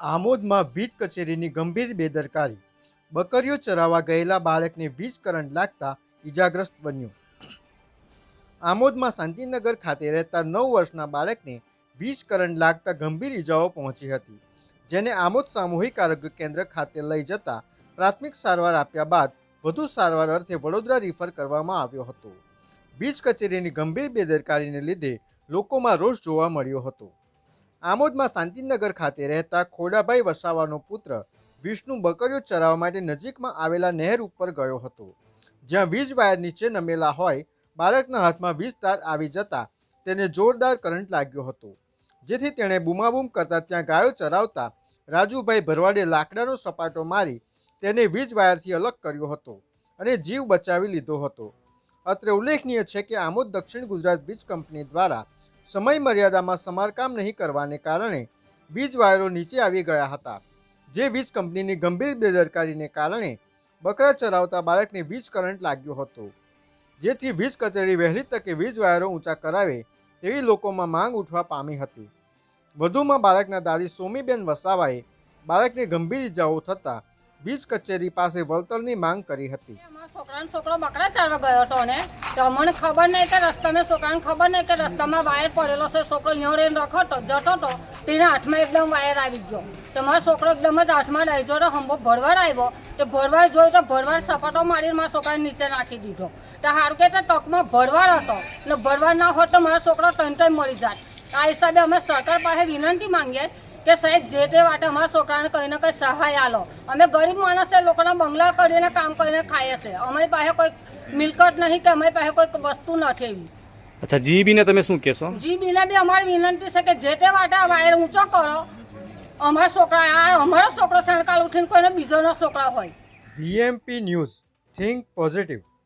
આમોદમાં વીજ કચેરીની ગંભીર બેદરકારી. બકરીઓ ચરાવવા ગયેલા બાળકને વીજ કરંટ લાગતા ઈજાગ્રસ્ત બન્યું. આમોદમાં શાંતિનગર ખાતે રહેતા નવ વર્ષના બાળકને વીજ કરંટ લાગતા ગંભીર ઈજાઓ પહોંચી હતી, જેને આમોદ સામૂહિક આરોગ્ય કેન્દ્ર ખાતે લઈ જતા પ્રાથમિક સારવાર આપ્યા બાદ વધુ સારવાર અર્થે વડોદરા રિફર કરવામાં આવ્યો હતો. વીજ કચેરીની ગંભીર બેદરકારીને લીધે લોકોમાં રોષ જોવા મળ્યો હતો. આમોદમાં શાંતિનગર ખાતે રહેતા ખોડાભાઈ વસાવાનો પુત્ર વિષ્ણુ બકરીઓ ચરાવવા માટે નજીકમાં આવેલા નહેર ઉપર ગયો હતો. જ્યાં વીજ વાયર નીચે નમેલા હોય, બાળકના હાથમાં વીજ તાર આવી જતા તેને જોરદાર કરંટ લાગ્યો હતો. જેથી તેણે બૂમાબૂમ કરતા ત્યાં ગાયો ચરાવતા રાજુભાઈ ભરવાડે લાકડાનો સપાટો મારી તેને વીજ વાયરથી અલગ કર્યો હતો અને જીવ બચાવી લીધો હતો. અત્રે ઉલ્લેખનીય છે કે આમોદ દક્ષિણ ગુજરાત વીજ કંપની દ્વારા સમય મર્યાદામાં સમારકામ નહીં કરવાને કારણે વીજ વાયરો નીચે આવી ગયા હતા, જે વીજ કંપનીની ગંભીર બેદરકારીને કારણે બકરા ચરાવતા બાળકને વીજ કરંટ લાગ્યો હતો. જેથી વીજ કચેરી વહેલી તકે વીજ વાયરો ઊંચા કરાવે તેવી લોકોમાં માંગ ઉઠવા પામી હતી. વધુમાં બાળકના દાદી સોમીબેન વસાવાએ બાળકને ગંભીર ઇજાઓ થતાં વીજ કચેરી પાસે વળતરની માંગ કરી હતી. છોકરાનો છોકરો બકરા ચાલવા ગયો હતો ને. અમને ખબર નહીં કે રસ્તામાં, છોકરાને ખબર નહીં કે રસ્તામાં વાયર પડેલો છે. છોકરો અહીંયા રહીને તો જતો હતો તેના હાથમાં એકદમ વાયર આવી ગયો. તો મારો છોકરો એકદમ જ હાથમાં ડાઈ તો હંબો ભરવાડ આવ્યો. તો ભરવાડ જોયો તો ભરવાડ સપાટો મારીને મારા છોકરાને નીચે નાખી દીધો. તો સારું કે તકમાં ભરવાડ હતો. એટલે ભરવાડ ના હોત તો મારો છોકરો ટન ટન મરી જાત આ હિસાબે અમે સરકાર પાસે વિનંતી માંગીએ કે સાહેબ જે તે વાટે અમારા છોકરાને કંઈ ને કંઈ સહાય આલો. અમે ગરીબ માણસે લોકોના બંગલા કરીને કામ કરીને ખાઈએ છે અમારી પાસે કોઈ મિલકત નહીં કે અમારી પાસે કોઈ વસ્તુ નથી એવી. અચ્છા જીબીને તમે શું કહેશો? જીબીને બી અમારી વિનંતી છે કે જે તે વાટે આ વાયર ઊંચો કરો અમારા છોકરા આ અમારો છોકરો સણકાલ ઉઠીને કોઈને બીજોનો છોકરા હોય. VMP news think positive.